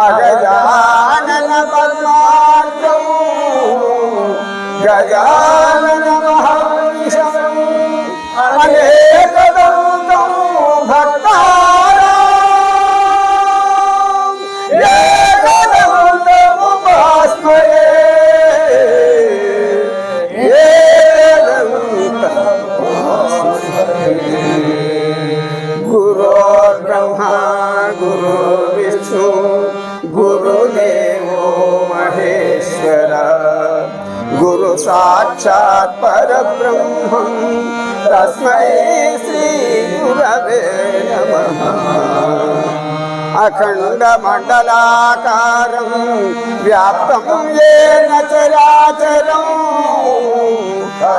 Agag नज़ Gajanan भे अनेक तूं भक्त साक्षात् परब्रह्मं तस्मै श्रीगुरवे नमः। अखण्डमण्डलाकारं व्याप्तं येन चराचरं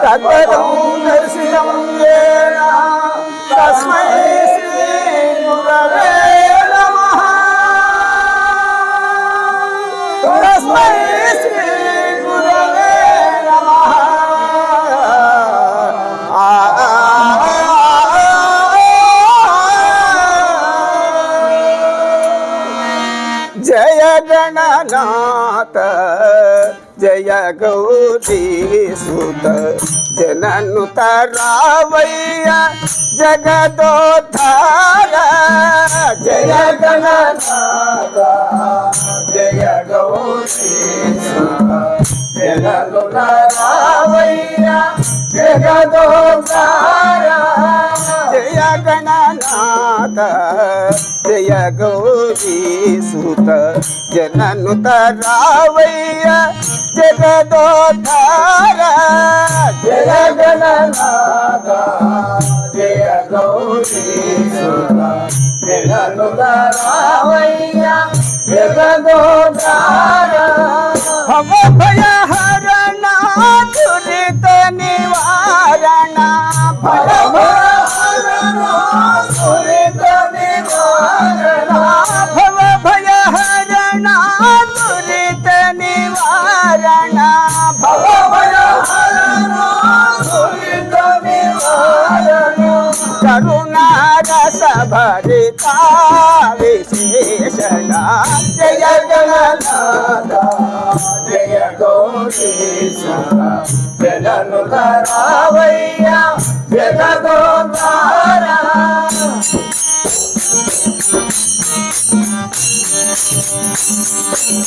तत्पदं दर्शितं येन तस्मै श्रीगुरवे नमः। तस्मै श्रीगुरवे జననాథ జయ గౌరీ సుత జనను తరావయ్య జగదోద్ధార జయ గణనాథ జయ గౌరీ సుత జనను తరావయ్య జగదోద్ధార గణనాథ జయ గౌరీసుత జననుత రావయ్య జగదోద్ధార జయ గణనాథ జయ గౌరీసుత జననుత రావయ్య జగదోద్ధార భవ భయ హరణ కరుణారస భరిత విశేషణ జయ గణనాథ జయ గౌరీశ జనను రావయ్య జగదోద్ధార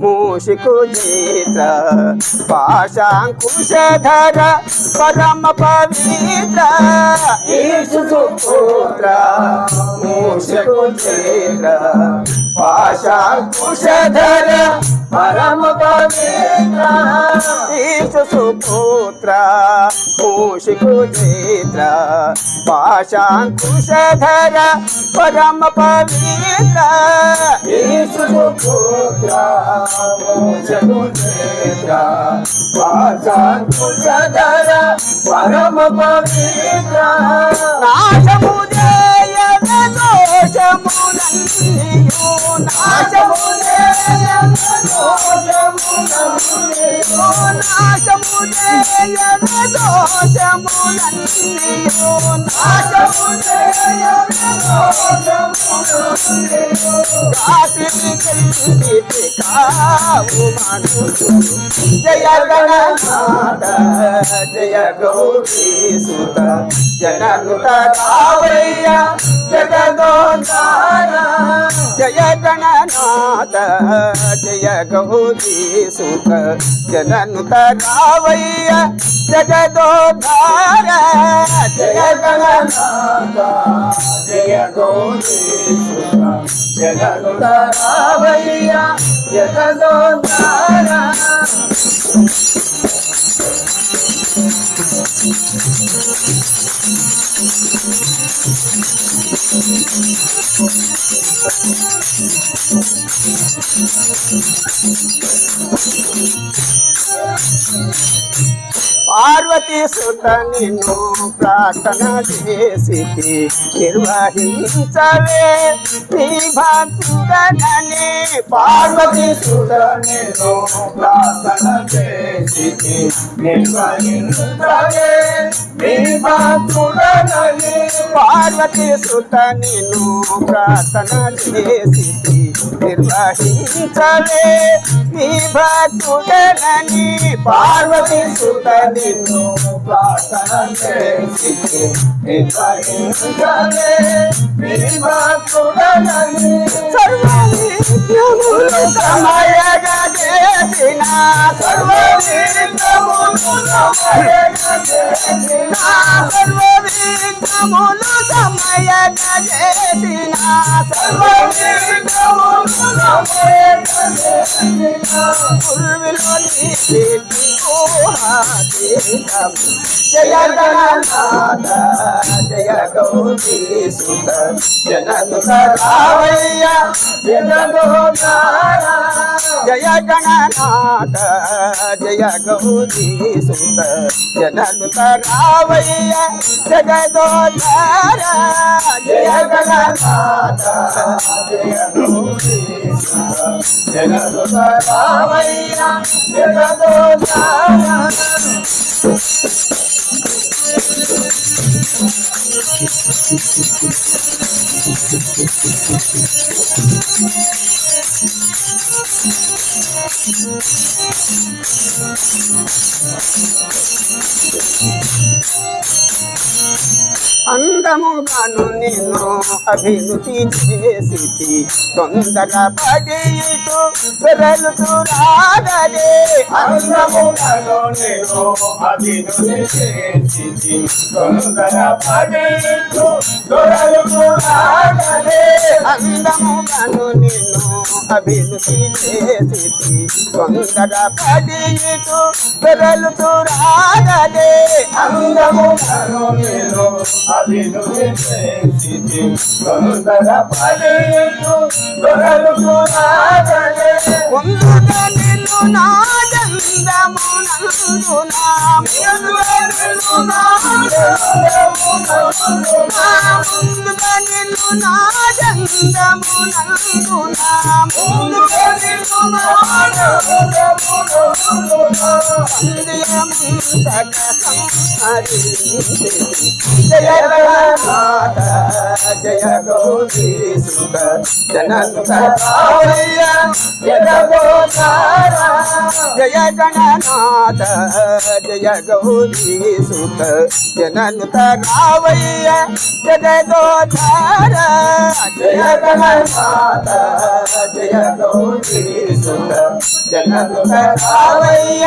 మూషికు నేత్ర పాశాంకుశధర పరమ పవిత్ర ఈశు సుపుత్ర మూషికు నేత్ర పాశాంకుశధర పరమ పవిత్ర ఈశు సుపుత్ర మూషికు నేత్ర పాశాంకుశధర పరమ పవిత్ర ఈశు సుపుత్ర పరమ పవిత్ర నాశము నాశము జయన దోషములన్నీయు జయ గణనాథ జయ గౌరీ సుత జగదోదార జయ గణనాథ జయ గౌరీ సుఖ జననుత రావయ్య జగదోధార జయ గణనాథ జయ గౌరీ సుఖ జగనుత రావయ్య జగదోదార Thank you. పార్వతి సుత నిన్ను ప్రార్థన చేసి నిర్వహించవే. నీ భక్తుడనని పార్వతి సుత నిన్ను ప్రార్థన చేసి నిర్వహించవే. నీ భక్తుడనని పార్వతి సుత నిన్ను ప్రార్థన చేసి నిర్వహించవే నీ భక్తుడనని పార్వతీ సుత నిన్ను ప్రార్థన చేసి నిర్వహించవే నీ భక్తుడనని సర్వవిఘ్నములు సమయగా చేసిన సర్వవిఘ్నములు సమయగా చేసిన సర్వవిఘ్నములు సమయగా చేసిన పూర్విలో జయ గణనాథ జయ గౌరీ సుత జననుత రావయ్య జయ గణనాథ జయ గౌరీ సుత జననుత రావయ్య జగదో జయ గణనాథ జయ గౌరీ సుత జననుత రావయ్య జగదోదార అందముగాను నిన్ను అభివృద్ధి చేసి తొందర పడిటు పెరలుతూ రాగలే. అందముగాను నేను అభివృద్ధి చేసి తొందర పడిటు పెరలుతూ రాగలే. అందముగాను నిన్ను అభివృద్ధి చేసి తొందర పడిటు పెరలుతూ రాగలే. అందముగాను నేను అభివృద్ధి చేసి తొందర పడిటు పెరలుతూ నిన్ను నా నిన్ను నా జందమునందునా ముందుగా నిన్ను జయ జయ గౌరీ సుత జననుత రావయ్య జగదోదార జయ గణనాథ జయ గౌరీ సుత జననుత రావయ్య జగదోదార జయ గణనాథ జయ గౌరీ సుత జననుత రావయ్య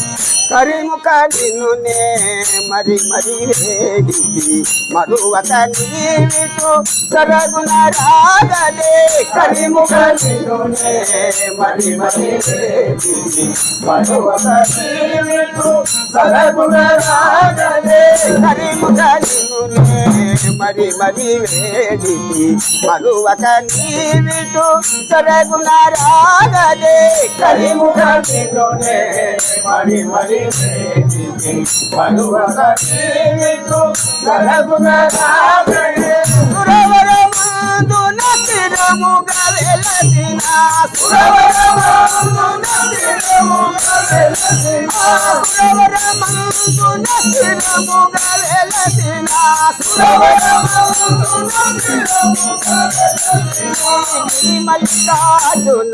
జగదోదార కరిముఖ నిన్నునే మరి మరి వేడికి మరువక నీవిటు సరగుణ రాగలే. కరిముఖ నిన్నునే మరి మరి వేడికి మరువక నీవిటు సరగుణ రాగలే. కరిముఖ నిన్నునే మరి మరి వేడికి నీవిటు సరగుణ మరి మరి నీవిటు సరగుణ వెలసిన. వెలసిన. వెలసిన. మల్లికార్జున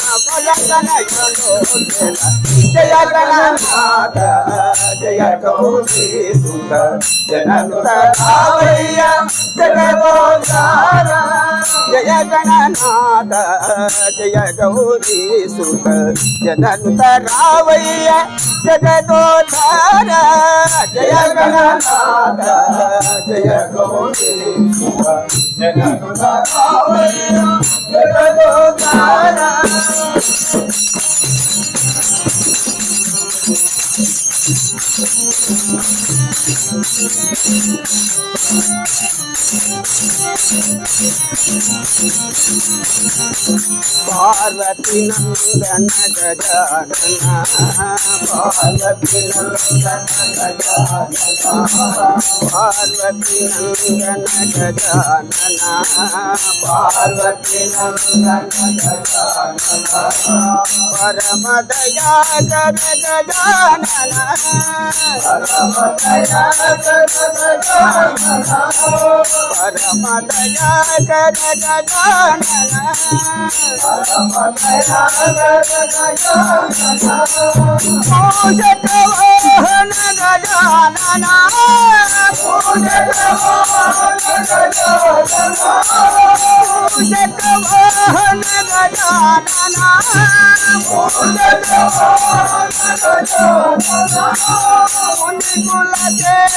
జయ గణనాథ జయ గౌరీ సుత జననుత రావయ్య జగదోధార జయ గణనాథ జయ గౌరీ సుత జననుత రావయ్య జగదోధార జయ గణనాథ జయ గౌరీ సుత జగదోధార పార్వతి నందన గజానన పార్వతి నందన గజానన పార్వతి నందన గజానన పార్వతి నందన గజానన పరమ దయాకర గజానన పరమ దయాకర గజానన పరమ దయాకర గజానన పూజకవాహన గజానన పూజకవాహన గజానన మునికుల దేవిత గజానన మునికుల దేవిత పార్వతి నందన గజానన పార్వతి నందన గజానన పరమ దయాకర గజానన పరమ దయాకర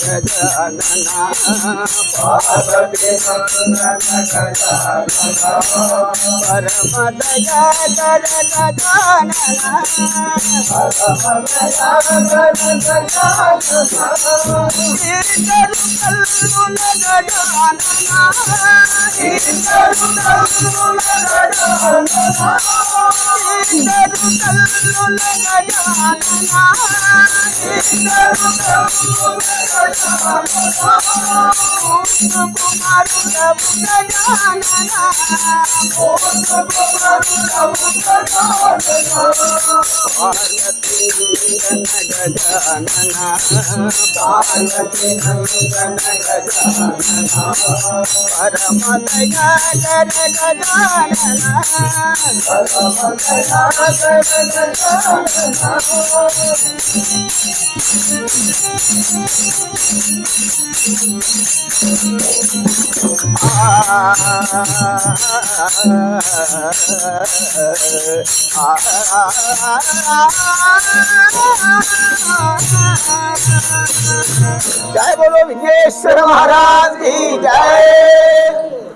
గజానన ఈశ్వరు కల్లుల గజానన ఈశ్వరు కల్లుల గజానన ఈశ్వరు కల్లుల గజానన जय बोलो विघ्नेश्वर महाराज की जय।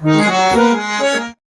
Música